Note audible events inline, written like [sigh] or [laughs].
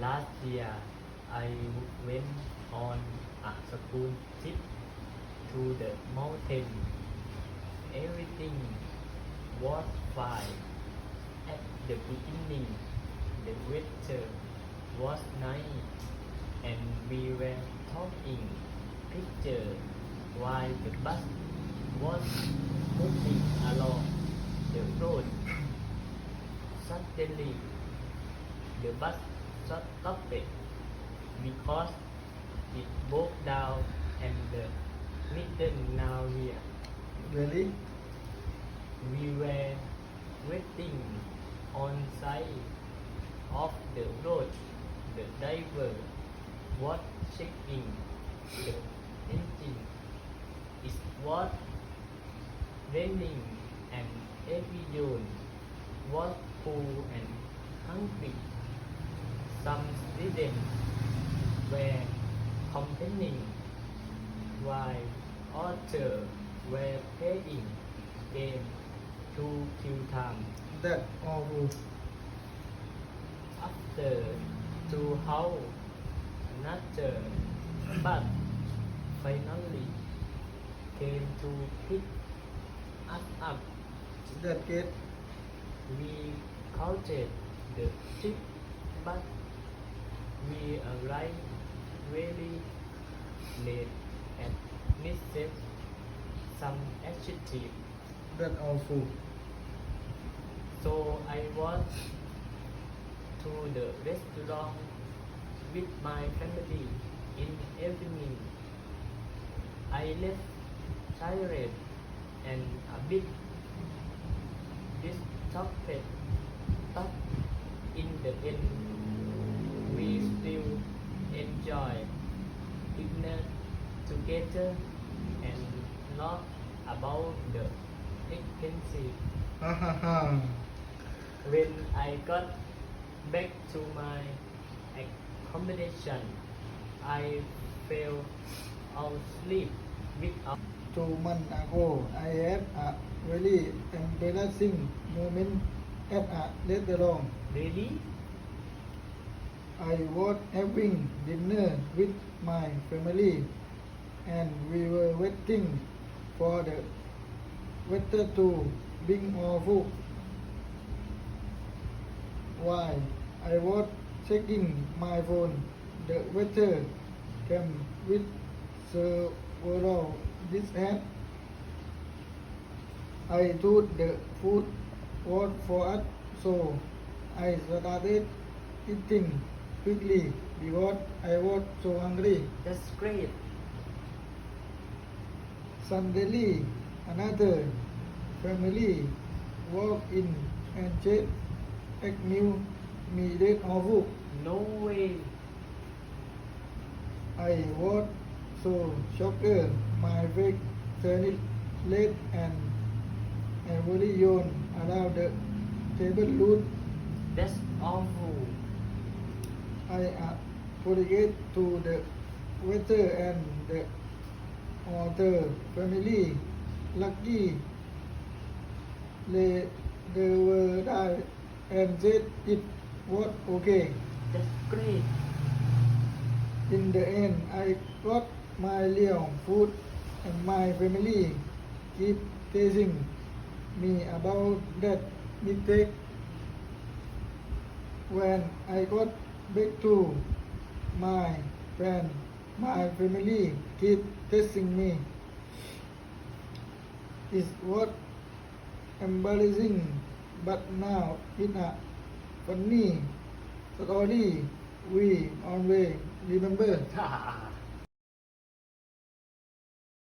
Last year, I went on a school trip to the mountain. Everything was fine. At the beginning, the weather was nice, and we were talking picture while the bus was moving along the road. Suddenly, the bus stopped because it broke down and the middle nowhere. really We were waiting on side of the road. The driver was checking the engine. It was raining and everyone was full and hungry. Some students were complaining while others were playing game oh, oh. to kill time. that awful After two hours, another bus finally came to pick us up. that kid We counted the trip, but we arrived very late and missed some adjective. that awful So I went to the restaurant with my family in evening. I left tired and a bit distracted, but in the end, we still enjoy dinner together and laugh about the expensive [laughs] when I got back to my accommodation, I fell asleep without two months ago I had a very embarrassing moment at a restaurant really. I was having dinner with my family and we were waiting for the waiter to bring our food. While I was checking my phone, the waiter came with several dishes. I thought the food was for us, so I started eating quickly because I was so hungry. That's great. Suddenly, another family walked in and said, "Ek knew me dead awful." No way. I was so shocked. My face turned red and every everyone around the table looked. That's awful. I uh, apologized to the waiter and the other family. Lucky they, they were there and said it was okay. That's great. In the end, I got my Leon food and my family keep teasing me about that mistake. When I got back to my friend, my family keep testing me. It was embarrassing, but now it's a funny story we always remember. [laughs]